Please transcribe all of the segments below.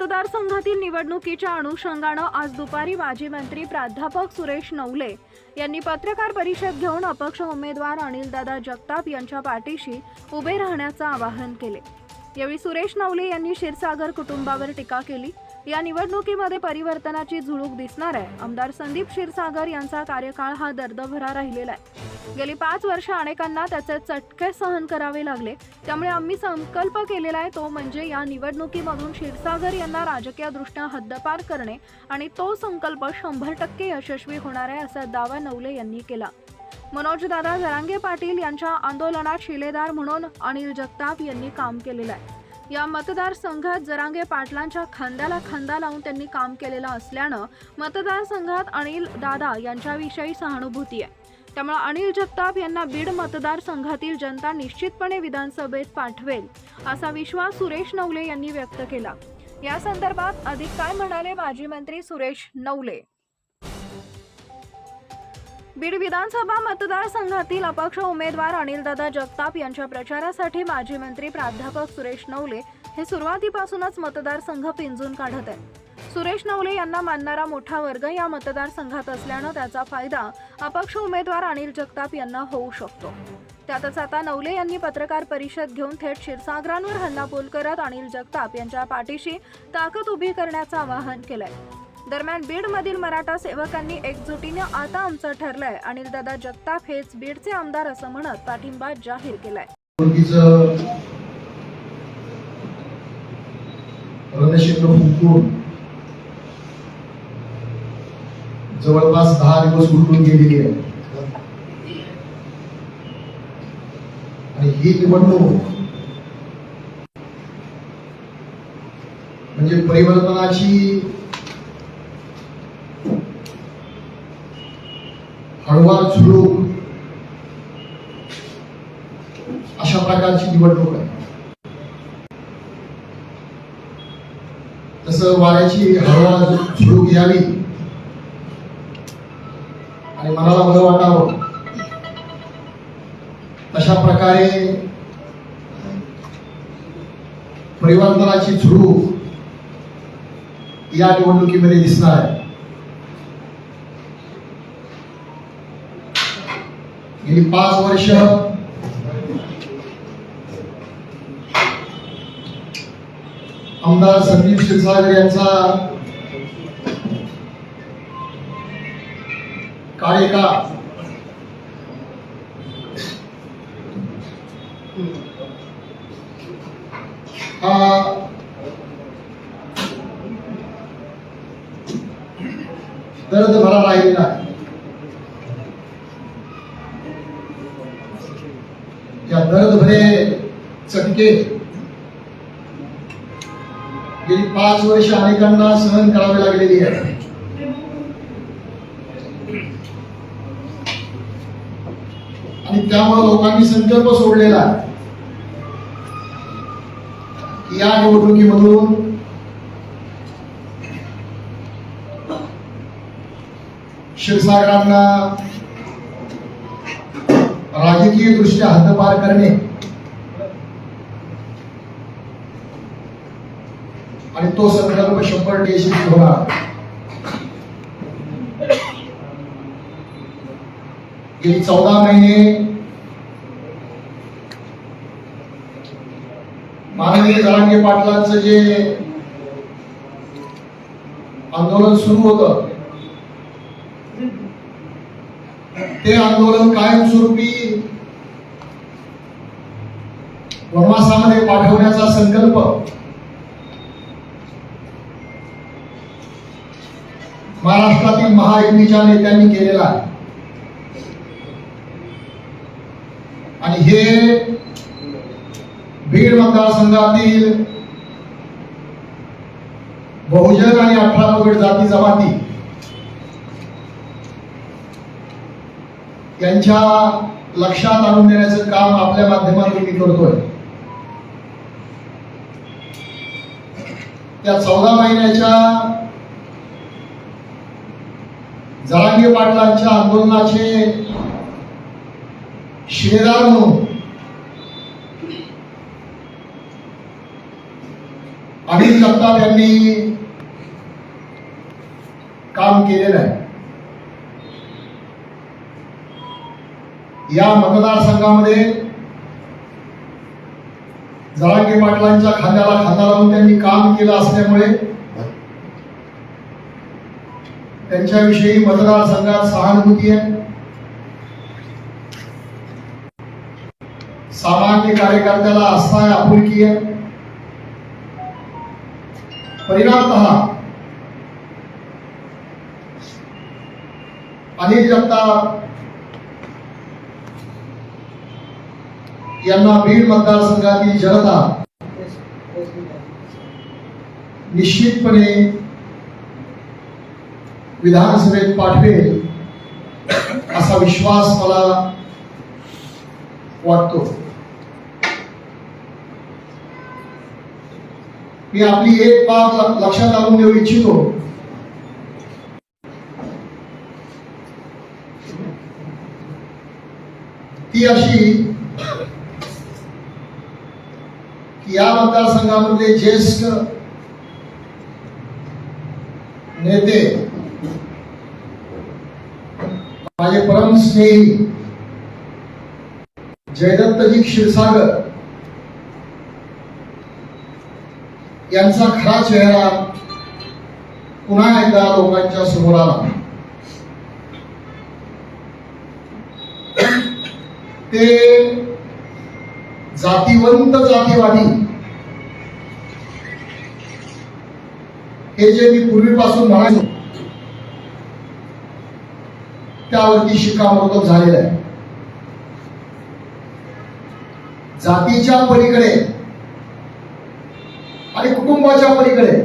मतदारसंघातील निवडणुकीच्या अनुषंगानं आज दुपारी माजी मंत्री प्राध्यापक सुरेश नवले यांनी पत्रकार परिषद घेऊन अपक्ष उमेदवार अनिलदादा जगताप यांच्या पाठीशी उभे राहण्याचं आवाहन केले. यावेळी सुरेश नवले यांनी क्षीरसागर कुटुंबावर टीका केली. या निवडणुकीमध्ये परिवर्तनाची झुळूक दिसणार आहे. आमदार संदीप क्षीरसागर यांचा कार्यकाळ हा दर्दभरा राहिलेला आहे. गेली पाच वर्ष अनेकांना त्याचे चटके सहन करावे लागले. त्यामुळे आम्ही संकल्प केलेला आहे तो म्हणजे या निवडणुकीमधून क्षीरसागर यांना राजकीयदृष्ट्या हद्दपार करणे आणि तो संकल्प शंभर टक्के यशस्वी होणार आहे असा दावा नवले यांनी केला. मनोजदादा जरांगे पाटील यांच्या आंदोलनात शिलेदार म्हणून अनिल जगताप यांनी काम केलेलं आहे. या मतदारसंघात जरांगे पाटलांच्या खांद्याला खांदा लावून त्यांनी काम केलेलं असल्यानं मतदारसंघात अनिल दादा यांच्याविषयी सहानुभूती आहे. त्यामुळे अनिल जगताप यांना बीड मतदारसंघातील जनता निश्चितपणे विधानसभेत पाठवेल असा विश्वास सुरेश नवले यांनी व्यक्त केला. या संदर्भात अधिक काय म्हणाले माजी मंत्री सुरेश नवले? बीड विधानसभा मतदारसंघातील अपक्ष उमेदवार अनिलदादा जगताप यांच्या प्रचारासाठी माजी मंत्री प्राध्यापक सुरेश नवले हे सुरुवातीपासूनच मतदारसंघ पिंजून काढत आहेत. सुरेश नवले यांना मानणारा मोठा वर्ग या मतदारसंघात असल्यानं त्याचा फायदा अपक्ष उमेदवार अनिल जगताप यांना होऊ शकतो. त्यातच आता नवले यांनी पत्रकार परिषद घेऊन थेट क्षीरसागरांवर हल्लाबोल करत अनिल जगताप यांच्या पाठीशी ताकद उभी करण्याचं आवाहन केलंय. दरम्यान बीडमधील मराठा सेवकांनी एकजुटीने आता आमचं ठरलंय. अनिलदादा जगताप हेच बीडचे आमदार असं म्हणत पाठिंबा जाहीर केलाय. जवळपास दहा दिवस उलटून गेलेली आहे. आणि ही निवडणूक म्हणजे परिवर्तनाची हळवा झुळूक. अशा प्रकारची निवडणूक आहे. तसं वाऱ्याची हळवा झुळूक यावी. आणि मनाला बरं वाटावं. तशा प्रकारे परिवर्तनाची झुळूक या निवडणुकीमध्ये दिसणार आहे. गेली पाच वर्ष. आमदार संदीप क्षीरसागर यांचा कार्यकाळ. हा. दर्द भरा राहिलेला आहे. दर्द भरे चटके. गेली पाच वर्ष अनेकांना सहन करावे लागलेली आहे. आणि त्यामुळे लोकांनी संकल्प सोडलेला आहे. या निवडणुकीमधून क्षीरसागरांना राजकीय दृष्ट्या हद्दपार करणे. आणि तो संकल्प शंभर यशस्वी होणार. गेली चौदा महिने माननीय जरांगे पाटलांचं जे आंदोलन सुरू होतं ते आंदोलन कायमस्वरूपी वनवासामध्ये पाठवण्याचा संकल्प महाराष्ट्रातील महायुतीच्या नेत्यांनी केलेला आहे. आणि हे बीड मतदारसंघातील बहुजन आणि अठरा पगड जाती जमाती यांच्या लक्षात आणून देण्याचं काम आपल्या माध्यमातून मी करतोय. त्या चौदा महिन्याच्या जरांगे पाटलांच्या आंदोलनाचे शिलेदार म्हणून अनिल जगताप यांनी काम केलेलं आहे. या मतदारसंघामध्ये जरांगे पाटलांच्या खांद्याला खांदा लावून त्यांनी काम केलं असल्यामुळे त्यांच्याविषयी मतदारसंघात सहानुभूती आहे. सामान्य कार्यकर्त्याला आस्था आपुलकी आहे. परिणामत अनिल जगताप यांना बीड मतदारसंघातील जनता निश्चितपणे विधानसभेत पाठवेल असा विश्वास मला वाटतो. मी आपली एक बाब लक्षात आणून देऊ इच्छितो. ती अशी की या मतदारसंघामधले ज्येष्ठ नेते माझे परम स्नेही जयदत्तजी क्षीरसागर यांचा खरा चेहरा पुन्हा एकदा लोकांच्या समोर आला. ते जातीवंत जातीवादी. हे जे मी पूर्वीपासून म्हणायचो त्यावरती शिक्कामोर्तब झालेलं आहे. जातीच्या पलीकडे आणि कुटुंबाच्या पलीकडे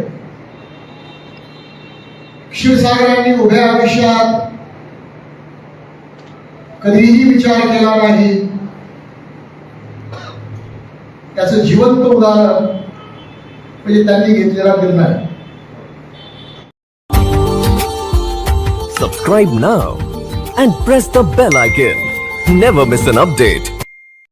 क्षीरसागरांनी उभ्या आयुष्यात कधीही विचार केला नाही. त्याचं जिवंत उदाहरण म्हणजे त्यांनी घेतलेला निर्णय Subscribe now and press the bell icon. Never miss an update.